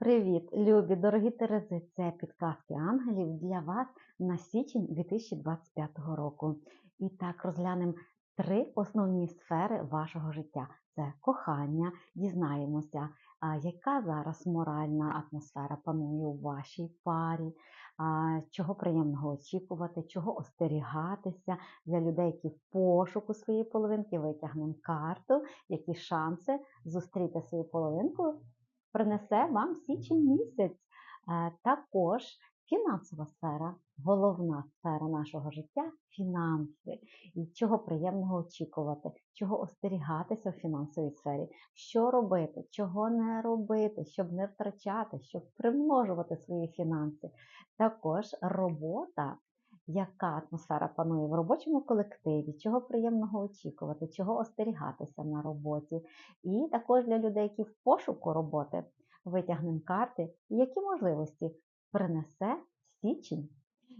Привіт, любі, дорогі Терези! Це підказки ангелів для вас на січень 2025 року. І так розглянемо три основні сфери вашого життя: це кохання, дізнаємося, яка зараз моральна атмосфера панує у вашій парі, чого приємного очікувати, чого остерігатися для людей, які в пошуку своєї половинки витягнемо карту, які шанси зустріти свою половинку принесе вам січень місяць. Е, Також фінансова сфера, головна сфера нашого життя фінанси. І чого приємного очікувати, чого остерігатися в фінансовій сфері, що робити, чого не робити, щоб не втрачати, щоб примножувати свої фінанси. Також робота. Яка атмосфера панує в робочому колективі, чого приємного очікувати, чого остерігатися на роботі. І також для людей, які в пошуку роботи, витягнемо карти, які можливості принесе січень,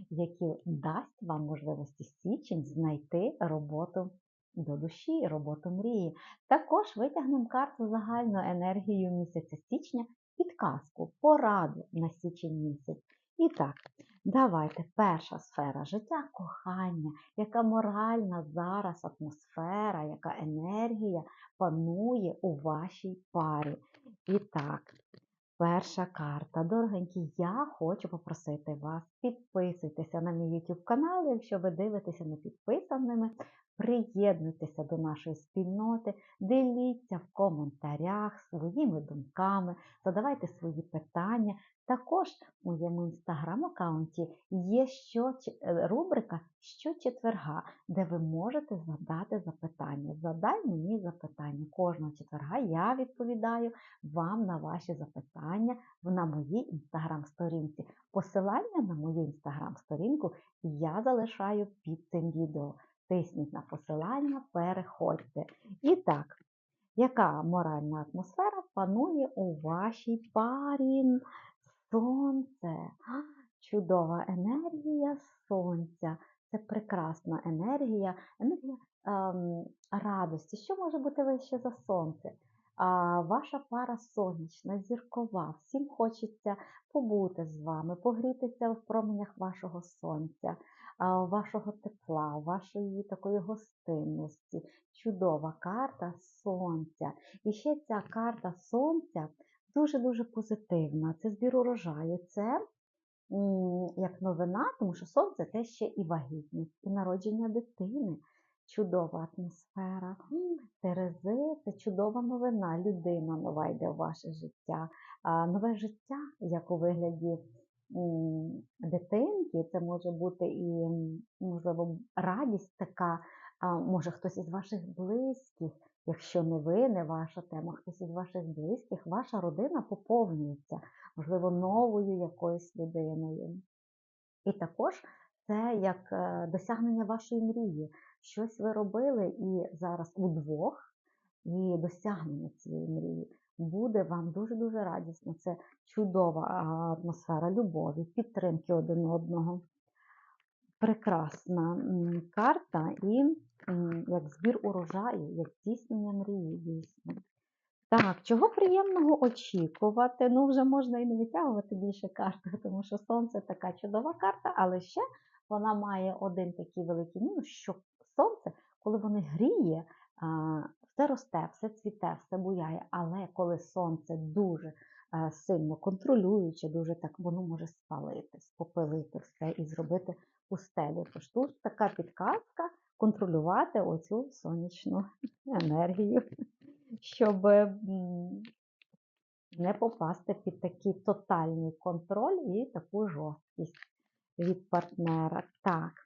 які дасть вам можливості січень знайти роботу до душі, роботу мрії. Також витягнемо карту загальну енергію місяця січня, підказку, пораду на січень місяць. І так, давайте перша сфера життя кохання, яка моральна зараз атмосфера, яка енергія панує у вашій парі. І так, перша карта. Дорогенькі, я хочу попросити вас, підписуйтеся на мій YouTube канал, якщо ви дивитеся не підписаними. Приєднуйтеся до нашої спільноти, діліться в коментарях своїми думками, задавайте свої питання. Також у моєму інстаграм-аккаунті є що, е, рубрика щочетверга, де ви можете задати запитання. Задай мені запитання. Кожного четверга я відповідаю вам на ваші запитання на моїй інстаграм-сторінці. Посилання на мою інстаграм-сторінку я залишаю під цим відео. Тисніть на посилання, переходьте. І так, яка моральна атмосфера панує у вашій парі? Сонце, чудова енергія сонця. Це прекрасна енергія, енергія ем, радості. Що може бути вище за сонце? А, Ваша пара сонячна, зіркова. Всім хочеться побути з вами, погрітися в променях вашого сонця, вашого тепла, вашої такої гостинності. Чудова карта сонця. І ще ця карта сонця дуже-дуже позитивна. Це збір урожаю. Це як новина, тому що сонце це ще і вагітність, і народження дитини. Чудова атмосфера. Терези це чудова новина. Людина нова йде в ваше життя. Нове життя, як у вигляді дитинки, це може бути і, можливо, радість така, може хтось із ваших близьких, якщо не ви, не ваша тема, хтось із ваших близьких, ваша родина поповнюється, можливо, новою якоюсь людиною. І також це як е, досягнення вашої мрії. Щось ви робили і зараз удвох, і досягнення цієї мрії буде вам дуже-дуже радісно. Це чудова атмосфера любові, підтримки один одного. Прекрасна карта і як збір урожаю, як здійснення мрії дійсно. Так, чого приємного очікувати? Ну, вже можна і не витягувати більше карт, тому що сонце така чудова карта, але ще вона має один такий великий мінус, що сонце, коли воно гріє, все росте, все цвіте, все буяє, але коли сонце дуже е, сильно контролююче, дуже так воно може спалити, спопилити все і зробити пустелю. Тож тут така підказка контролювати оцю сонячну енергію, щоб не попасти під такий тотальний контроль і таку жорсткість від партнера. Так.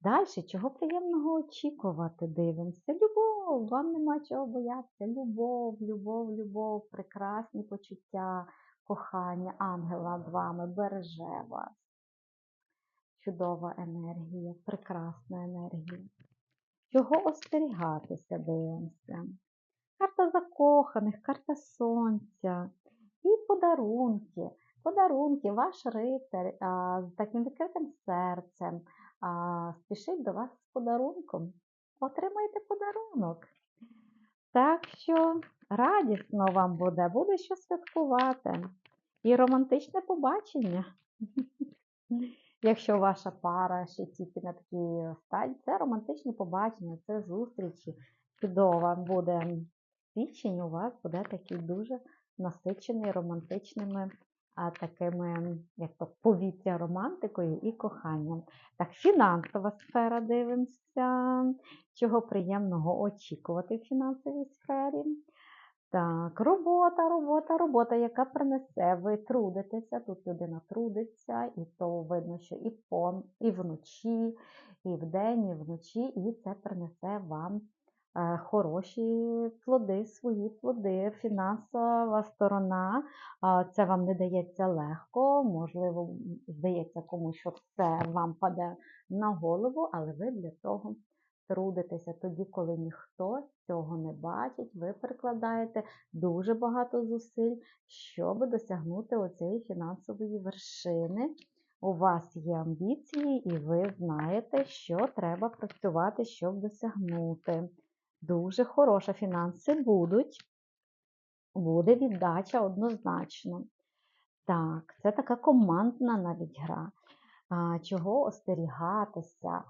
Далі, чого приємного очікувати, дивимося. Любов, вам нема чого боятися. Любов, любов, любов, прекрасні почуття, кохання, ангел над вами береже вас. Чудова енергія, прекрасна енергія. Чого остерігатися, дивимося? Карта закоханих, карта сонця і подарунки. Подарунки, ваш рицар а, з таким відкритим серцем а, спішить до вас з подарунком. Отримайте подарунок. Так що радісно вам буде, буде що святкувати. і романтичне побачення. Якщо ваша пара ще тільки на такій стадії, це романтичні побачення, це зустрічі. Чудово буде січень, у вас буде такий дуже насичений романтичними такими, як то повітря романтикою і коханням. Так, фінансова сфера дивимося. Чого приємного очікувати в фінансовій сфері? Так, робота, робота, робота, яка принесе, ви трудитеся, тут людина трудиться, і то видно, що і пон, і вночі, і вдень, і вночі, і це принесе вам хороші плоди, свої плоди. Фінансова сторона, це вам не дається легко, можливо, здається комусь, що все вам паде на голову, але ви для того трудитеся тоді, коли ніхто цього не бачить, ви прикладаєте дуже багато зусиль, щоб досягнути оцієї фінансової вершини. У вас є амбіції, і ви знаєте, що треба працювати, щоб досягнути. Дуже хороша фінанси будуть, буде віддача однозначно. Так, це така командна навіть гра. Чого остерігатися?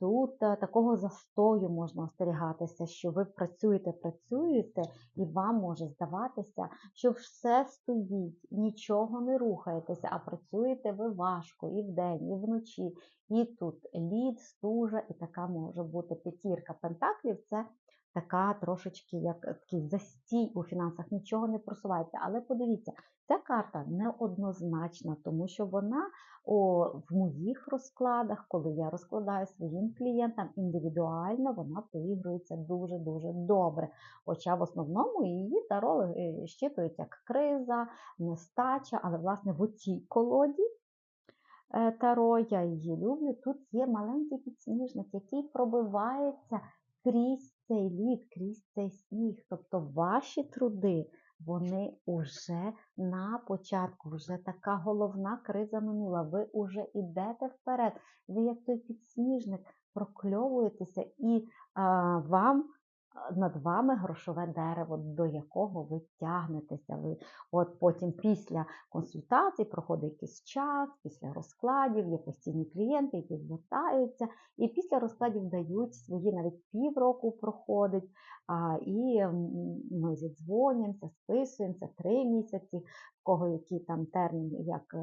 Тут е, такого застою можна остерігатися, що ви працюєте, працюєте, і вам може здаватися, що все стоїть, нічого не рухаєтеся, а працюєте ви важко і вдень, і вночі. І тут лід, стужа, і така може бути п'ятірка пентаклів. Це така трошечки як такий застій у фінансах, нічого не просувається. Але подивіться, ця карта неоднозначна, тому що вона о, в моїх розкладах, коли я розкладаю своїм клієнтам індивідуально, вона поігрується дуже-дуже добре. Хоча в основному її тароли е, щитують як криза, нестача, але власне в оцій колоді. е, Таро, я її люблю. Тут є маленький підсніжник, який пробивається крізь цей лід, крізь цей сніг. Тобто ваші труди, вони вже на початку, вже така головна криза минула. Ви вже йдете вперед. Ви як той підсніжник прокльовуєтеся, і а, вам над вами грошове дерево, до якого ви тягнетеся. Ви от потім після консультацій проходить якийсь час, після розкладів, є постійні клієнти, які звертаються, і після розкладів дають свої навіть півроку проходить. А, і ми зідзвонимося, списуємося три місяці, в кого який там термін, як е,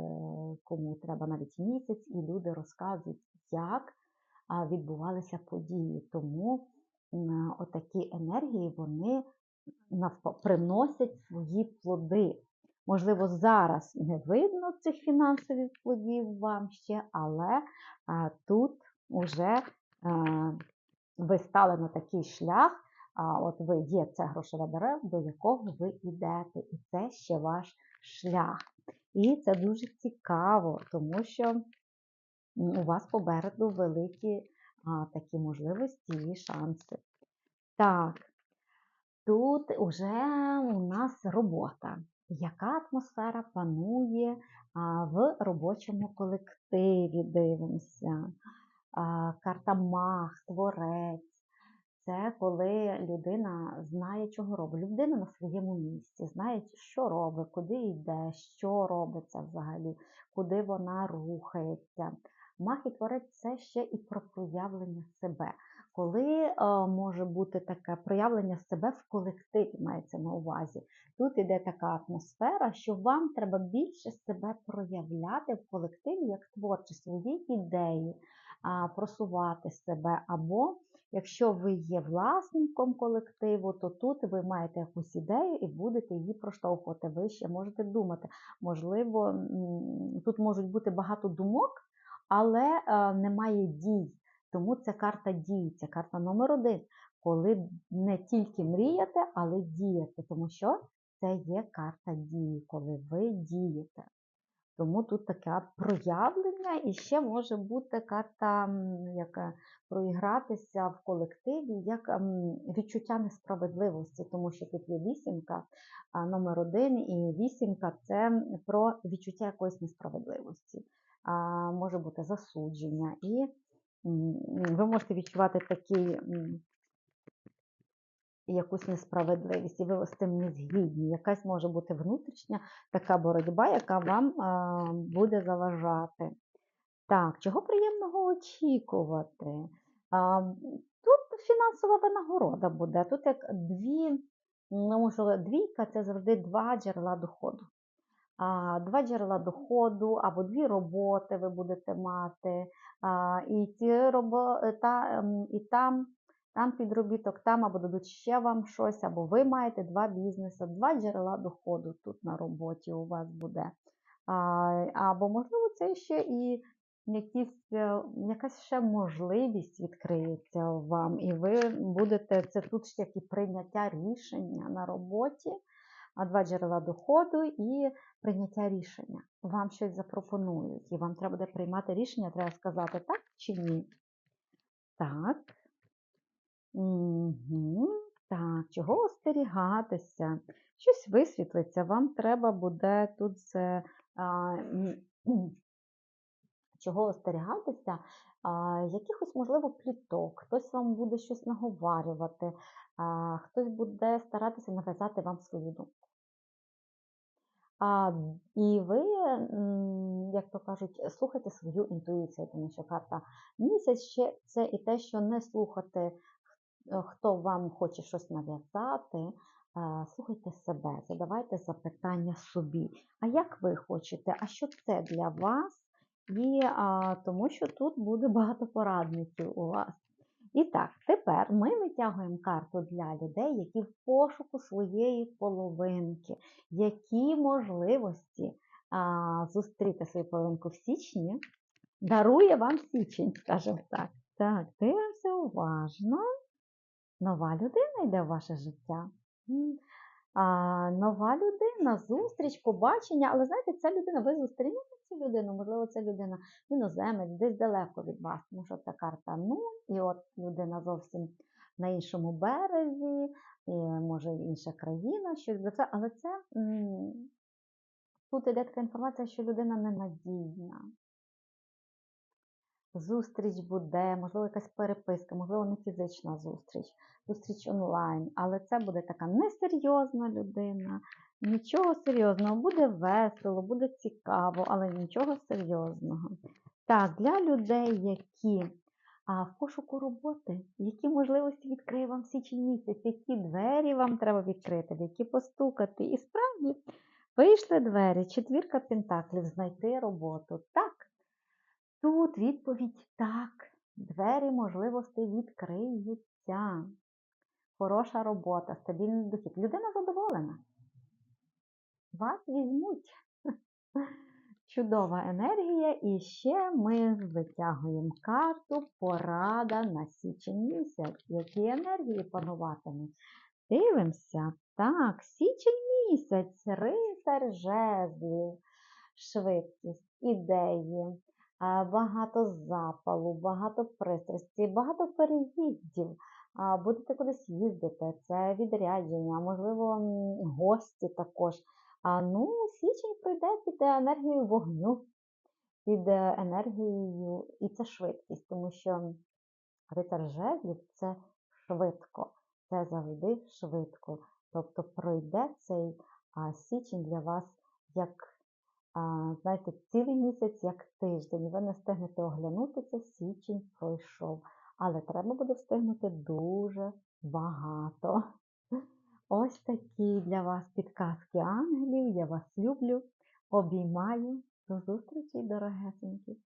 кому треба навіть місяць, і люди розказують, як відбувалися події. Тому отакі енергії вони приносять свої плоди. Можливо, зараз не видно цих фінансових плодів вам ще, але тут вже ви стали на такий шлях, а от ви є це грошове дерево, до якого ви йдете, і це ще ваш шлях. І це дуже цікаво, тому що у вас попереду великі такі можливості і шанси. Так, тут уже у нас робота. Яка атмосфера панує в робочому колективі? Дивимося. Карта маг, творець. Це коли людина знає, чого робить. Людина на своєму місці, знає, що робить, куди йде, що робиться взагалі, куди вона рухається. Мах і творець це ще і про проявлення себе. Коли е, може бути таке проявлення себе в колективі, мається на увазі. Тут іде така атмосфера, що вам треба більше себе проявляти в колективі як творчі свої ідеї, а, просувати себе або Якщо ви є власником колективу, то тут ви маєте якусь ідею і будете її проштовхувати. Ви ще можете думати. Можливо, тут можуть бути багато думок, але е, немає дій. Тому це карта дій, це карта номер один, коли не тільки мріяти, але діяти. Тому що це є карта дії, коли ви дієте. Тому тут таке проявлення, і ще може бути карта, м, яка проігратися в колективі як відчуття несправедливості, тому що тут є вісімка номер один, і вісімка це про відчуття якоїсь несправедливості. Може бути засудження, і ви можете відчувати такий якусь несправедливість, і ви з тим не згідні. Якась може бути внутрішня така боротьба, яка вам буде заважати. Так, чого приємного очікувати? Тут фінансова винагорода буде. Тут як дві, ну, можливо, двійка це завжди два джерела доходу. Два джерела доходу або дві роботи ви будете мати. І ці робо, та, ем, і там, там підробіток, там або дадуть ще вам щось, або ви маєте два бізнеси, два джерела доходу тут на роботі у вас буде. Або, можливо, це ще і якісь, е, якась ще можливість відкриється вам, і ви будете, це тут ще і прийняття рішення на роботі, а два джерела доходу і прийняття рішення. Вам щось запропонують, і вам треба буде приймати рішення, треба сказати так чи ні. Так. Угу. Так, чого остерігатися? Щось висвітлиться, вам треба буде тут це. А, чого остерігатися, якихось, можливо, пліток, хтось вам буде щось наговарювати, хтось буде старатися нав'язати вам свою думку. А, і ви, як то кажуть, слухайте свою інтуїцію, тому що карта місяць ще це і те, що не слухати, хто вам хоче щось нав'язати. е, Слухайте себе, задавайте запитання собі. А як ви хочете? А що це для вас? І а, тому що тут буде багато порадників у вас. І так, тепер ми витягуємо карту для людей, які в пошуку своєї половинки, які можливості а, зустріти свою половинку в січні, дарує вам січень, скажімо так. Так, дивимося уважно. Нова людина йде в ваше життя. А, нова людина, зустріч, побачення, але знаєте, ця людина, ви зустрінете цю людину, можливо, це людина іноземець, десь далеко від вас, тому що це карта ну, і от людина зовсім на іншому березі, і, може інша країна, щось за це, але це тут іде така інформація, що людина ненадійна. Зустріч буде, можливо, якась переписка, можливо, не фізична зустріч, зустріч онлайн, але це буде така несерйозна людина, нічого серйозного, буде весело, буде цікаво, але нічого серйозного. Так, для людей, які а, в пошуку роботи, які можливості відкриє вам січень місяць, які двері вам треба відкрити, в які постукати. І справді вийшли двері, четвірка пентаклів, знайти роботу. Так. Тут відповідь так. Двері можливостей відкриються. Хороша робота, стабільний дохід. Людина задоволена. Вас візьмуть. Чудова енергія. І ще ми витягуємо карту порада на січень місяць. Які енергії пануватимуть? Дивимося. Так, січень місяць, рицар жезлів, швидкість, ідеї багато запалу, багато пристрасті, багато переїздів. Будете кудись їздити, це відрядження, можливо, гості також. Ну, січень пройде під енергією вогню, під енергією, і це швидкість, тому що рицар жезлів це швидко, це завжди швидко. Тобто пройде цей січень для вас як знаєте, цілий місяць як тиждень, ви не встигнете оглянутися, січень пройшов. Але треба буде встигнути дуже багато. Ось такі для вас підказки ангелів. Я вас люблю, обіймаю. До зустрічі, дорогесенькі!